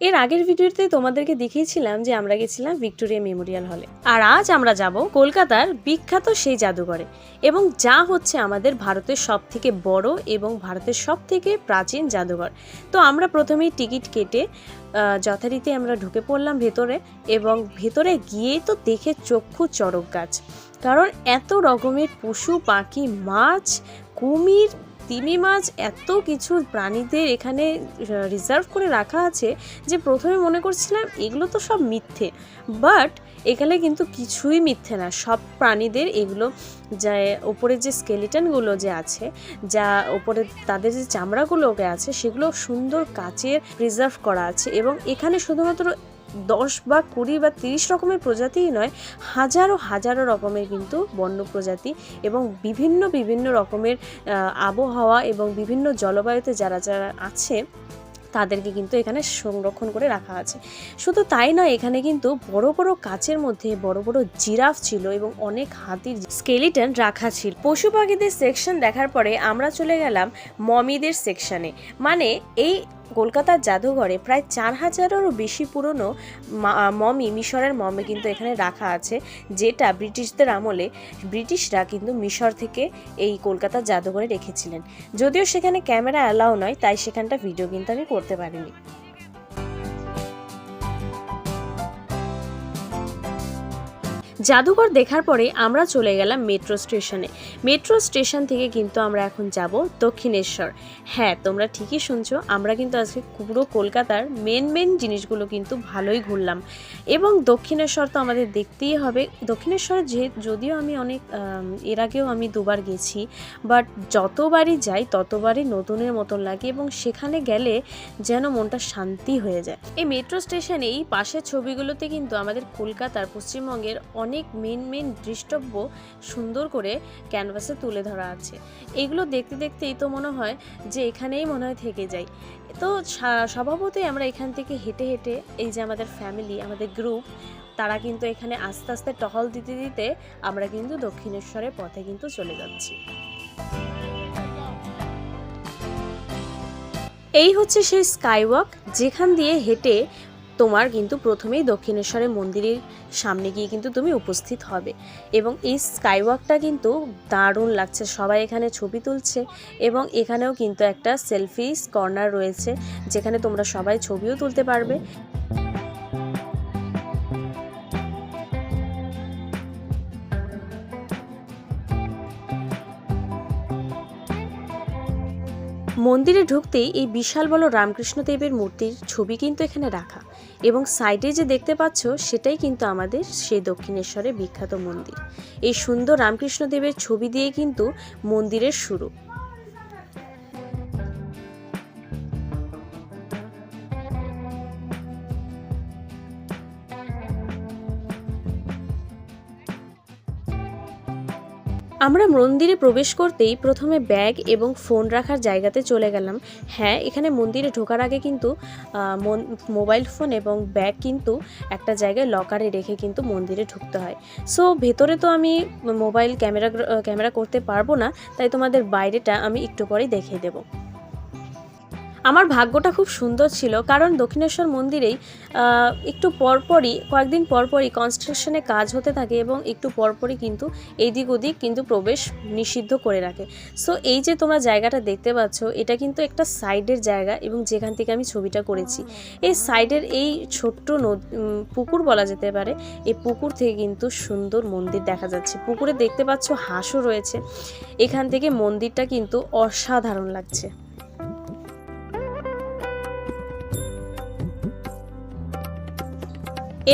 এর আগের ভিডিওতে তোমাদেরকে দেখিয়েছিলাম যে আমরা গেছিলাম ভিক্টোরিয়া মেমোরিয়াল হলে। আর আজ আমরা যাব কলকাতার বিখ্যাত সেই জাদুঘরে এবং যা হচ্ছে আমাদের ভারতের সব থেকে বড় এবং ভারতের সব থেকে প্রাচীন জাদুঘর। তো আমরা প্রথমেই টিকিট কেটে যথারীতি আমরা ঢুকে পড়লাম ভেতরে এবং ভেতরে গিয়েই তো দেখে চক্ষু চড়ক গাছ। কারণ এত রকমের পশু, পাখি, মাছ, কুমির তিমি মাছ এত কিছু প্রাণীদের এখানে রিজার্ভ করে রাখা আছে যে প্রথমে মনে করছিলাম এগুলো তো সব মিথ্যে। বাট এখানে কিন্তু কিছুই মিথ্যে না। সব প্রাণীদের এগুলো যা ওপরের যে স্কেলিটনগুলো যে আছে, যা ওপরে তাদের যে চামড়াগুলোকে আছে, সেগুলো সুন্দর কাচের প্রিজার্ভ করা আছে। এবং এখানে শুধুমাত্র দশ বা কুড়ি বা তিরিশ রকমের প্রজাতিই নয়, হাজারো হাজারো রকমের কিন্তু বন্য প্রজাতি এবং বিভিন্ন বিভিন্ন রকমের আবহাওয়া এবং বিভিন্ন জলবায়ুতে যারা যারা আছে, তাদেরকে কিন্তু এখানে সংরক্ষণ করে রাখা আছে। শুধু তাই নয়, এখানে কিন্তু বড় বড় কাচের মধ্যে বড় বড় জিরাফ ছিল এবং অনেক হাতির স্কেলিটন রাখা ছিল। পশু পাখিদের সেকশন দেখার পরে আমরা চলে গেলাম মমিদের সেকশনে মানে এই কলকাতার জাদুঘরে প্রায় চার হাজারেরও বেশি পুরনো মমি, মিশরের মমি কিন্তু এখানে রাখা আছে, যেটা ব্রিটিশদের আমলে ব্রিটিশরা কিন্তু মিশর থেকে এই কলকাতার জাদুঘরে রেখেছিলেন। যদিও সেখানে ক্যামেরা অ্যালাউ নয়, তাই সেখানটা ভিডিও কিন্তু আমি করতে পারিনি। জাদুঘর দেখার পরে আমরা চলে গেলাম মেট্রো স্টেশনে মেট্রো স্টেশন থেকে কিন্তু আমরা এখন যাব দক্ষিণেশ্বর। হ্যাঁ তোমরা ঠিকই শুনছো, আমরা কিন্তু আজকে পুরো কলকাতার মেন মেন জিনিসগুলো কিন্তু ভালোই ঘুরলাম। এবং দক্ষিণেশ্বর তো আমাদের দেখতেই হবে। দক্ষিণেশ্বর যে, যদিও আমি অনেক এর আগেও আমি দুবার গেছি বাট যতবারই যাই, ততবারই নতুনের মতন লাগে এবং সেখানে গেলে যেন মনটা শান্তি হয়ে যায়। এই মেট্রো স্টেশনে এই পাশের ছবিগুলোতে কিন্তু আমাদের কলকাতার পশ্চিমবঙ্গের অনেক মেন মেন দৃষ্টব্য সুন্দর করে ক্যানভাসে তুলে ধরা আছে। এগুলো দেখতে দেখতেই তো মনে হয় যে এখানেই মনে হয় থেকে যাই তো স্বভাবতই আমরা এখান থেকে হেঁটে হেঁটে এই যে আমাদের ফ্যামিলি আমাদের গ্রুপ তারা কিন্তু এখানে আস্তে আস্তে টহল দিতে দিতে আমরা কিন্তু দক্ষিণেশ্বরের পথে কিন্তু চলে যাচ্ছি। এই হচ্ছে সেই স্কাইওয়াক যেখান দিয়ে হেঁটে তোমার কিন্তু প্রথমেই দক্ষিণেশ্বরের মন্দিরের সামনে গিয়ে কিন্তু তুমি উপস্থিত হবে। এবং এই স্কাইওয়াকটা কিন্তু দারুণ লাগছে, সবাই এখানে ছবি তুলছে এবং এখানেও কিন্তু একটা সেলফিস কর্নার রয়েছে, যেখানে তোমরা সবাই ছবিও তুলতে পারবে। মন্দিরে ঢুকতেই এই বিশাল বড় রামকৃষ্ণ দেবের মূর্তির ছবি কিন্তু এখানে রাখা এবং সাইডে যে দেখতে পাচ্ছ, সেটাই কিন্তু আমাদের সেই দক্ষিণেশ্বরের বিখ্যাত মন্দির। এই সুন্দর রামকৃষ্ণ দেবের ছবি দিয়ে কিন্তু মন্দিরের শুরু। আমরা মন্দিরে প্রবেশ করতেই প্রথমে ব্যাগ এবং ফোন রাখার জায়গাতে চলে গেলাম। হ্যাঁ এখানে মন্দিরে ঢোকার আগে কিন্তু মোবাইল ফোন এবং ব্যাগ কিন্তু একটা জায়গায় লকারে রেখে কিন্তু মন্দিরে ঢুকতে হয়। সো, ভেতরে তো আমি মোবাইল ক্যামেরা ক্যামেরা করতে পারব না, তাই তোমাদের বাইরেটা আমি একটু পরেই দেখিয়ে দেবো। আমার ভাগ্যটা খুব সুন্দর ছিল, কারণ দক্ষিণেশ্বর মন্দিরেই একটু পরপরই, কয়েকদিন পরপরই কনস্ট্রাকশনে কাজ হতে থাকে এবং একটু পরপরই কিন্তু এদিক ওদিক কিন্তু প্রবেশ নিষিদ্ধ করে রাখে। সো এই যে তোমরা জায়গাটা দেখতে পাচ্ছ, এটা কিন্তু একটা সাইডের জায়গা এবং যেখান থেকে আমি ছবিটা করেছি। এই সাইডের এই ছোট্ট পুকুর বলা যেতে পারে, এই পুকুর থেকে কিন্তু সুন্দর মন্দির দেখা যাচ্ছে। পুকুরে দেখতে পাচ্ছ হাঁসও রয়েছে, এখান থেকে মন্দিরটা কিন্তু অসাধারণ লাগছে।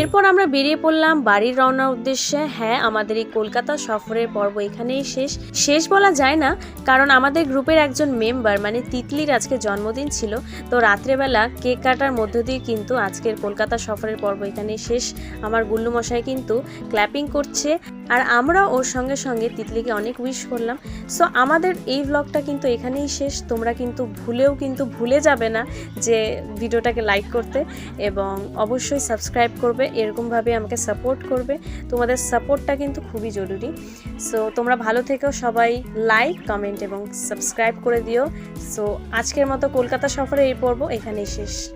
এরপর আমরা বেরিয়ে পড়লাম বাড়ির রওনার উদ্দেশ্যে। হ্যাঁ আমাদের এই কলকাতা সফরের পর্ব এখানেই শেষ। শেষ বলা যায় না, কারণ আমাদের গ্রুপের একজন মেম্বার মানে তিতলির আজকে জন্মদিন ছিল, তো রাত্রেবেলা কেক কাটার মধ্য দিয়ে কিন্তু আজকের কলকাতা সফরের পর্ব এখানেই শেষ। আমার গুল্লু মশাই কিন্তু ক্ল্যাপিং করছে, আর আমরা ওর সঙ্গে সঙ্গে তিতলিকে অনেক উইশ করলাম। সো আমাদের এই ব্লগটা কিন্তু এখানেই শেষ। তোমরা কিন্তু ভুলেও কিন্তু ভুলে যাবে না যে ভিডিওটাকে লাইক করতে, এবং অবশ্যই সাবস্ক্রাইব করবে, এরকমভাবে আমাকে সাপোর্ট করবে। তোমাদের সাপোর্টটা কিন্তু খুবই জরুরি। সো তোমরা ভালো থেকেও সবাই। লাইক কমেন্ট এবং সাবস্ক্রাইব করে দিও। সো আজকের মতো কলকাতা সফরে এই পর্ব এখানেই শেষ।